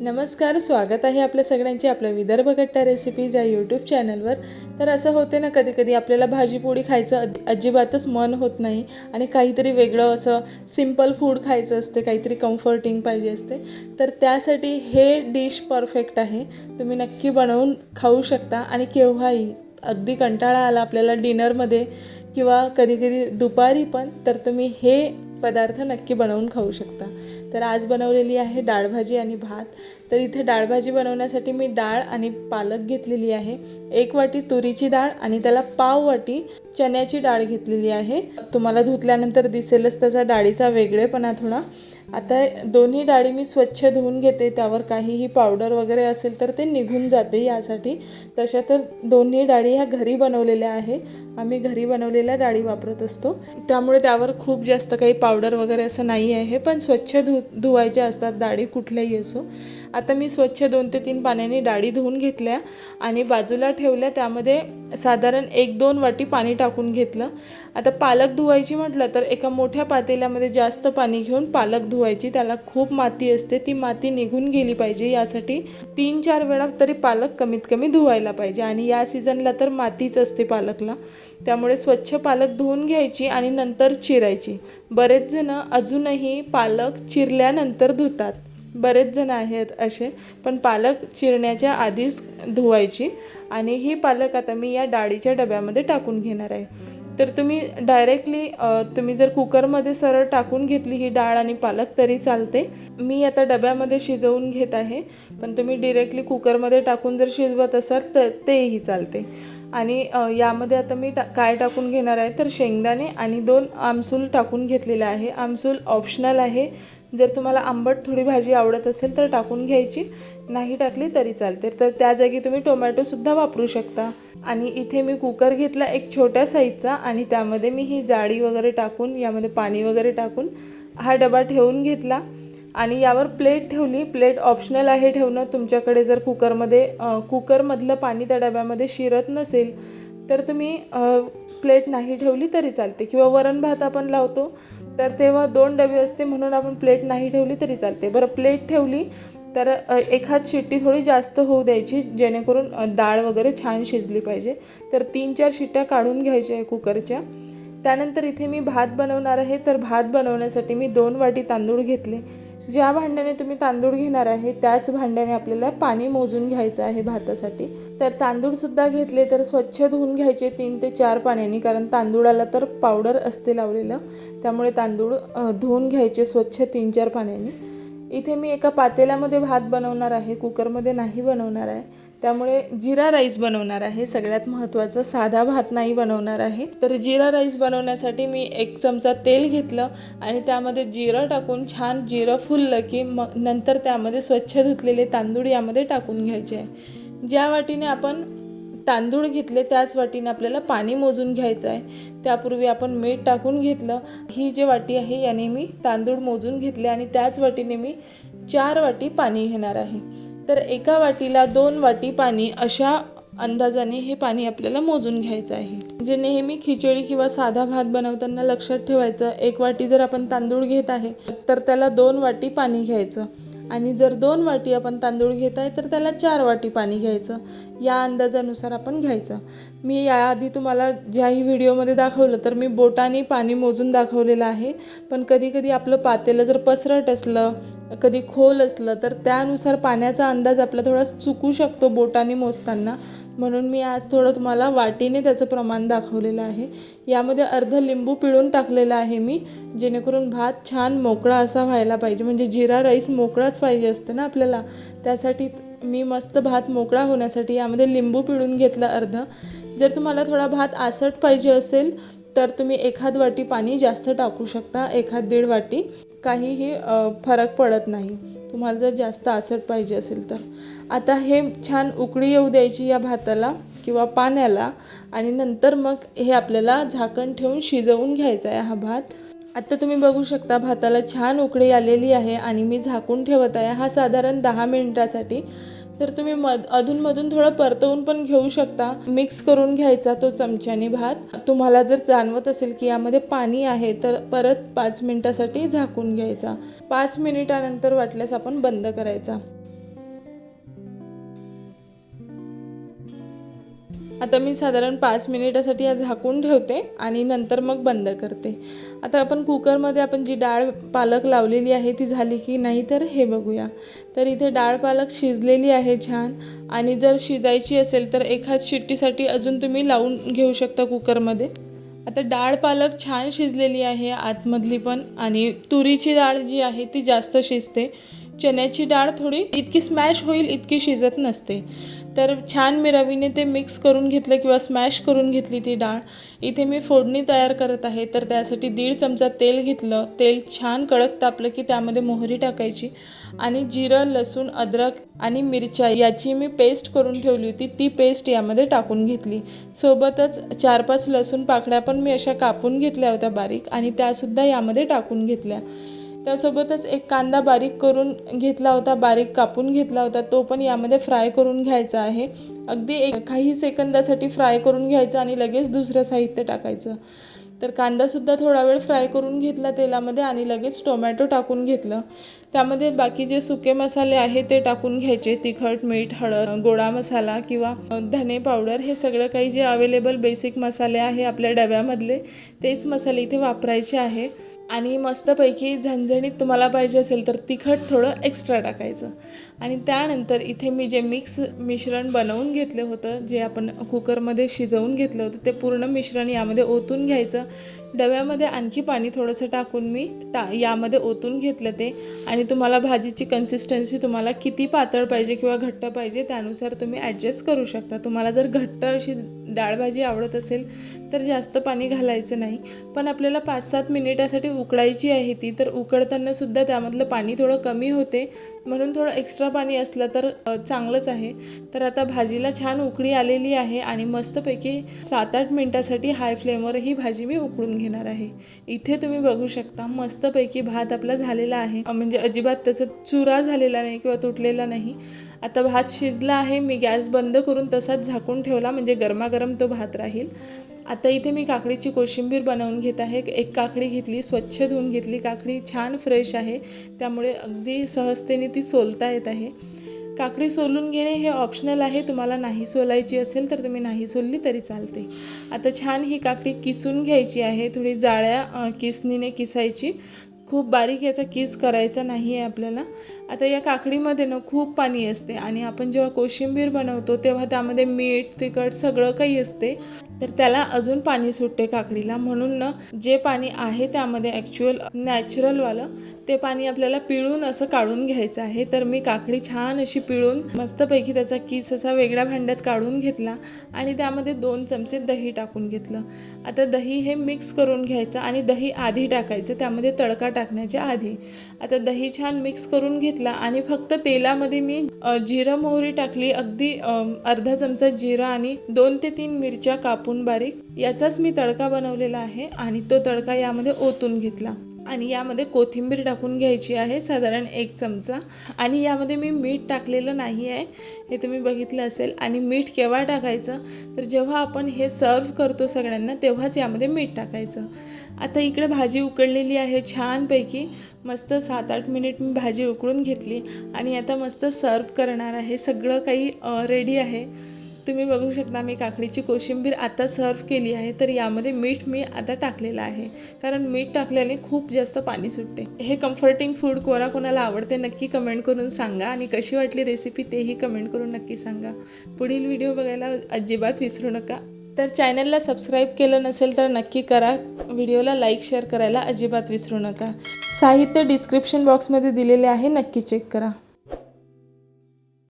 नमस्कार स्वागत आहे आपल्या सगळ्यांचे आपल्या विदर्भ कट्टा रेसिपीज या यूट्यूब चॅनलवर तर असं होते ना कधी कधी आपल्याला भाजीपोळी खायचं अजिबातच मन होत नाही आणि काहीतरी वेगळं असं सिंपल फूड खायचं असते काहीतरी कम्फर्टिंग पाहिजे असते. तर त्यासाठी हे डिश परफेक्ट आहे. तुम्ही नक्की बनवून खाऊ शकता आणि केव्हाही अगदी कंटाळा आला आपल्याला डिनरमध्ये किंवा कधी कधी दुपारी पण तर तुम्ही हे पदार्थ नक्की बनवून खाऊ शकता. तर आज बनवलेली आहे डाळभाजी आणि भात. तर इथे डाळभाजी बनवण्यासाठी मी डाळ आणि पालक घेतलेली आहे. एक वाटी तुरीची डाळ आणि त्याला पाव वाटी चण्याची डाळ घेतलेली आहे. तुम्हाला धुतल्यानंतर दिसेलच त्याचा डाळीचा वेगळेपणा थोडा. आता दोन्ही डाळी मी स्वच्छ धुवून घेते त्यावर काहीही पावडर वगैरे असेल तर ते निघून जाते यासाठी. तशा तर दोन्ही डाळी ह्या घरी बनवलेल्या आहे. आम्ही घरी बनवलेल्या डाळी वापरत असतो. त्यामुळे त्यावर खूप जास्त काही पावडर वगैरे असं नाही आहे पण स्वच्छ धु धुवायच्या असतात डाळी कुठल्याही असो. आता मी स्वच्छ दोन ते तीन पाण्याने डाळी धुवून घेतल्या आणि बाजूला ठेवल्या त्यामध्ये साधारण एक दोन वाटी पाणी टाकून घेतलं. आता पालक धुवायची म्हटलं तर एका मोठ्या पातेल्यामध्ये जास्त पाणी घेऊन पालक धुवायची. त्याला खूप माती असते. ती माती निघून गेली पाहिजे. यासाठी तीन चार वेळा तरी पालक कमीत कमी धुवायला पाहिजे. आणि या सीझनला तर मातीच असते पालकला. त्यामुळे स्वच्छ पालक धुवून घ्यायची आणि नंतर चिरायची. बरेच जण अजूनही पालक चिरल्यानंतर धुतात. बरेच जण आहेत असे पण पालक चिरण्याच्या आधीच धुवायची. आणि ही पालक आता मी या डाळीच्या डब्यामध्ये टाकून घेणार आहे. तर तुम्ही डायरेक्टली तुम्ही जर कुकरमध्ये सरळ टाकून घेतली ही डाळ आणि पालक तरी चालते. मी आता डब्यामध्ये शिजवून घेत आहे पण तुम्ही डिरेक्टली कुकरमध्ये टाकून जर शिजवत असाल तर तेही चालते. आणि यामध्ये आता मी टा काय टाकून घेणार आहे तर शेंगदाणे आणि दोन आमसूल टाकून घेतलेले आहे. आमसूल ऑप्शनल आहे जर तुम्हाला आंबट थोडी भाजी आवडत असेल तर टाकून घ्यायची. नाही टाकली तरी चालते. तर त्या जागी तुम्ही टोमॅटोसुद्धा वापरू शकता. आणि इथे मी कुकर घेतला एक छोट्या साईजचा आणि त्यामध्ये मी ही जाळी वगैरे टाकून यामध्ये पाणी वगैरे टाकून हा डबा ठेवून घेतला. आणि यावर प्लेट ठेवली. प्लेट ऑप्शनल आहे ठेवणं. तुमच्याकडे जर कुकरमध्ये कुकरमधलं पाणी त्या डब्यामध्ये शिरत नसेल तर तुम्ही प्लेट नाही ठेवली तरी चालते. किंवा वरण भात आपण लावतो. तर तेव्हा दोन डबे असते म्हणून आपण प्लेट नाही ठेवली तरी चालते. बरं प्लेट ठेवली तर एखाद शिट्टी थोडी जास्त होऊ द्यायची जेणेकरून डाळ वगैरे छान शिजली पाहिजे. तर तीन चार शिट्ट्या काढून घ्यायच्या आहे कुकरच्या. त्यानंतर इथे मी भात बनवणार आहे. तर भात बनवण्यासाठी मी दोन वाटी तांदूळ घेतले. ज्या भांड्याने तुम्ही तांदूळ घेणार आहे त्याच भांड्याने आपल्याला पाणी मोजून घ्यायचं आहे भातासाठी. तर तांदूळसुद्धा घेतले तर स्वच्छ धुवून घ्यायचे तीन ते चार पाण्याने कारण तांदूळाला तर पावडर असते लावलेलं. त्यामुळे तांदूळ धुवून घ्यायचे स्वच्छ तीन चार पाण्याने. इथे मी एका पातेल्यामध्ये भात बनवणार आहे कुकरमध्ये नाही बनवणार आहे. त्यामुळे जिरा राईस बनवणार आहे. सगळ्यात महत्त्वाचं साधा भात नाही बनवणार आहे. तर जिरा राईस बनवण्यासाठी मी एक चमचा तेल घेतलं आणि त्यामध्ये जिरं टाकून छान जिरं फुललं की मग नंतर त्यामध्ये स्वच्छ धुतलेले तांदूळ यामध्ये टाकून घ्यायचे. आहे ज्या वाटीने आपण तांदूळ घेतले त्याच वाटीने आपल्याला पाणी मोजून घ्यायचं आहे. त्यापूर्वी आपण मीठ टाकून घेतलं. ही जी वाटी आहे याने मी तांदूळ मोजून घेतले आणि त्याच वाटीने मी चार वाटी पाणी घेणार आहे. तर एका वाटीला दोन वाटी पाणी अशा अंदाजाने हे पाणी आपल्याला मोजून घ्यायचं आहे. जे नेहमी खिचडी किंवा साधा भात बनवताना लक्षात ठेवायचं एक वाटी जर आपण तांदूळ घेत आहे तर त्याला दोन वाटी पाणी घ्यायचं. आणि जर दोन वाटी आपण तांदूळ घेत आहे तर त्याला चार वाटी पाणी घ्यायचं. या अंदाजानुसार आपण घ्यायचं. मी याआधी तुम्हाला ज्याही व्हिडिओमध्ये दाखवलं तर मी बोटाने पाणी मोजून दाखवलेलं आहे. पण कधीकधी आपलं पातेलं जर पसरट असलं कधी खोल असलं तर त्यानुसार पाण्याचा अंदाज आपला थोडा चुकू शकतो बोटाने मोजताना. म्हणून मी आज थोडं तुम्हाला वाटीने त्याचं प्रमाण दाखवलेलं आहे. यामध्ये अर्ध लिंबू पिळून टाकलेलं आहे मी जेणेकरून भात छान मोकळा असा व्हायला पाहिजे. म्हणजे जिरा राईस मोकळाच पाहिजे असतं ना आपल्याला. त्यासाठी मी मस्त भात मोकळा होण्यासाठी यामध्ये लिंबू पिळून घेतलं अर्ध. जर तुम्हाला थोडा भात आसट पाहिजे असेल तर तुम्ही एखाद वाटी पाणी जास्त टाकू शकता एखाद दीड वाटी. काहीही फरक पडत नाही. तुम्हाला जर जास्त आसट पाहिजे असेल तर. आता हे छान उकळी येऊ द्यायची या भाताला किंवा पाण्याला आणि नंतर मग हे आपल्याला झाकण ठेवून शिजवून घ्यायचा आहे हा भात. आता तुम्ही बघू शकता भाताला छान उकळी आलेली आहे आणि मी झाकून ठेवत आहे. हा साधारण दहा मिनिटासाठी तर तुम्ही मध अधूनमधून थोडं परतवून पण घेऊ शकता. मिक्स करून घ्यायचा तो चमच्याने भात. तुम्हाला जर जाणवत असेल की यामध्ये पाणी आहे तर परत पाच मिनिटासाठी झाकून घ्यायचा. पाच मिनिटानंतर वाटल्यास आपण बंद करायचा. आता मी साधारण पाच मिनिटासाठी हा झाकून ठेवते आणि नंतर मग बंद करते. आता आपण कुकरमध्ये आपण जी डाळ पालक लावलेली आहे ती झाली की नाही तर हे बघूया. तर इथे डाळ पालक शिजलेली आहे छान आणि जर शिजायची असेल तर एखाद शिट्टीसाठी अजून तुम्ही लावून घेऊ शकता कुकरमध्ये. आता डाळ पालक छान शिजलेली आहे आतमधली पण आणि तुरीची डाळ जी आहे ती जास्त शिजते. चण्याची डाळ थोडी इतकी स्मॅश होईल इतकी शिजत नसते. तर छान मी रवीने ते मिक्स करून घेतलं किंवा स्मॅश करून घेतली ती डाळ. इथे मी फोडणी तयार करत आहे तर त्यासाठी दीड चमचा तेल घेतलं. तेल छान कडक तापलं की त्यामध्ये मोहरी टाकायची आणि जिरं लसूण अद्रक आणि मिरच्या याची मी पेस्ट करून ठेवली होती. ती पेस्ट यामध्ये टाकून घेतली. सोबतच चार पाच लसूण पाकळ्या पण मी अशा कापून घेतल्या होत्या बारीक आणि त्यासुद्धा यामध्ये टाकून घेतल्या. त्यासोबतच एक कांदा बारीक करून घेतला होता बारीक कापून घेतला होता. तो पण यामध्ये फ्राय करून घ्यायचा आहे. अगदी एक काही सेकंदासाठी फ्राय करून घ्यायचा आणि लगेच दुसरं साहित्य टाकायचं. तर कांदासुद्धा थोडा वेळ फ्राय करून घेतला तेलामध्ये आणि लगेच टोमॅटो टाकून घेतलं. त्यामध्ये बाकी जे सुके मसाले आहे ते टाकून घ्यायचे. तिखट मीठ हळद गोडा मसाला किंवा धने पावडर हे सगळं काही जे अवेलेबल बेसिक मसाले आहे आपल्या डब्यामधले तेच मसाले इथे वापरायचे आहे. आणि मस्तपैकी झणझणीत तुम्हाला पाहिजे असेल तर तिखट थोडं एक्स्ट्रा टाकायचं. आणि त्यानंतर इथे मी जे मिक्स मिश्रण बनवून घेतलं होतं जे आपण कुकरमध्ये शिजवून घेतलं होतं ते पूर्ण मिश्रण यामध्ये ओतून घ्यायचं. डब्यामध्ये आणखी पाणी थोडंसं टाकून मी टा यामध्ये ओतून घेतलं ते. आणि तुम्हाला भाजीची कन्सिस्टन्सी तुम्हाला किती पातळ पाहिजे किंवा घट्ट पाहिजे त्यानुसार तुम्ही ॲडजस्ट करू शकता. तुम्हाला जर घट्ट अशी डाळ भाजी आवडत असेल तर जास्त पाणी घालायचं नाही. पण आपल्याला पाच सात मिनिटासाठी उकडायची आहे ती तर उकडताना सुद्धा त्यामधलं पाणी थोडं कमी होते. म्हणून थोडं एक्स्ट्रा पाणी असलं तर चांगलंच आहे. तर आता भाजीला छान उकळी आलेली आहे आणि मस्तपैकी सात आठ मिनटासाठी हाय फ्लेमवर ही भाजी मी उकळून घेणार आहे. इथे तुम्ही बघू शकता मस्तपैकी भात आपला झालेला आहे. म्हणजे अजिबात त्याचा चुरा झालेला नाही किंवा तुटलेला नाही. आता भात शिजला आहे मी गॅस बंद करून तसाच झाकून ठेवला म्हणजे गरमागरम तो भात राहील. आता इथे मी काकडीची कोशिंबीर बनवून घेत आहे. एक काकडी घेतली स्वच्छ धुवून घेतली. काकडी छान फ्रेश आहे. त्यामुळे अगदी सहजतेने ती सोलता येत आहे. काकडी सोलून घेणे हे ऑप्शनल आहे. तुम्हाला नाही सोलायची असेल तर तुम्ही नाही सोलली तरी चालते. आता छान ही काकडी किसून घ्यायची आहे. थोडी जाळ्या किसणीने किसायची. खूप बारीक याचा किस करायचा नाही आहे आपल्याला. आता या काकडीमध्ये ना खूप पाणी असते आणि आपण जेव्हा कोशिंबीर बनवतो तेव्हा त्यामध्ये मीठ तिखट सगळं काही असते. तर त्याला अजून पाणी सुटते काकडीला. म्हणून ना जे पाणी आहे त्यामध्ये ॲक्च्युअल नॅचरलवालं ते पाणी आपल्याला पिळून असं काढून घ्यायचं आहे. तर मी काकडी छान अशी पिळून मस्तपैकी त्याचा किस असा वेगळ्या भांड्यात काढून घेतला आणि त्यामध्ये दोन चमचे दही टाकून घेतलं. आता दही हे मिक्स करून घ्यायचं आणि दही आधी टाकायचं. त्यामध्ये तडका टाकण्याच्या आधी. आता दही छान मिक्स करून घेतला आणि फक्त तेलामध्ये मी जिरं मोहरी टाकली. अगदी अर्धा चमचा जिरा आणि दोन ते तीन मिरच्या काप कापून बारीक. याचाच मी तडका बनवलेला आहे आणि तो तडका यामध्ये ओतून घेतला. आणि यामध्ये कोथिंबीर टाकून घ्यायची आहे साधारण एक चमचा. आणि यामध्ये मी मीठ टाकलेलं नाही आहे हे तुम्ही बघितलं असेल. आणि मीठ केव्हा टाकायचं? तर जेव्हा आपण हे सर्व करतो सगळ्यांना तेव्हाच यामध्ये मीठ टाकायचं. आता इकडे भाजी उकळलेली आहे छानपैकी. मस्त सात आठ मिनिट मी भाजी उकळून घेतली. आणि आता मस्त सर्व करणार आहे. सगळं काही रेडी आहे. तुम्ही बघू शकता मी काकडीची कोशिंबीर आता सर्व केली आहे तर यामध्ये मीठ मी आता टाकलेलं आहे. कारण मीठ टाकल्याने खूप जास्त पाणी सुटते. हे कम्फर्टिंग फूड कोणाकोणाला आवडते नक्की कमेंट करून सांगा आणि कशी वाटली रेसिपी तेही कमेंट करून नक्की सांगा. पुढील व्हिडिओ बघायला अजिबात विसरू नका. तर चॅनलला सबस्क्राईब केलं नसेल तर नक्की करा. व्हिडिओला लाईक शेअर करायला अजिबात विसरू नका. साहित्य डिस्क्रिप्शन बॉक्समध्ये दिलेले आहे नक्की चेक करा.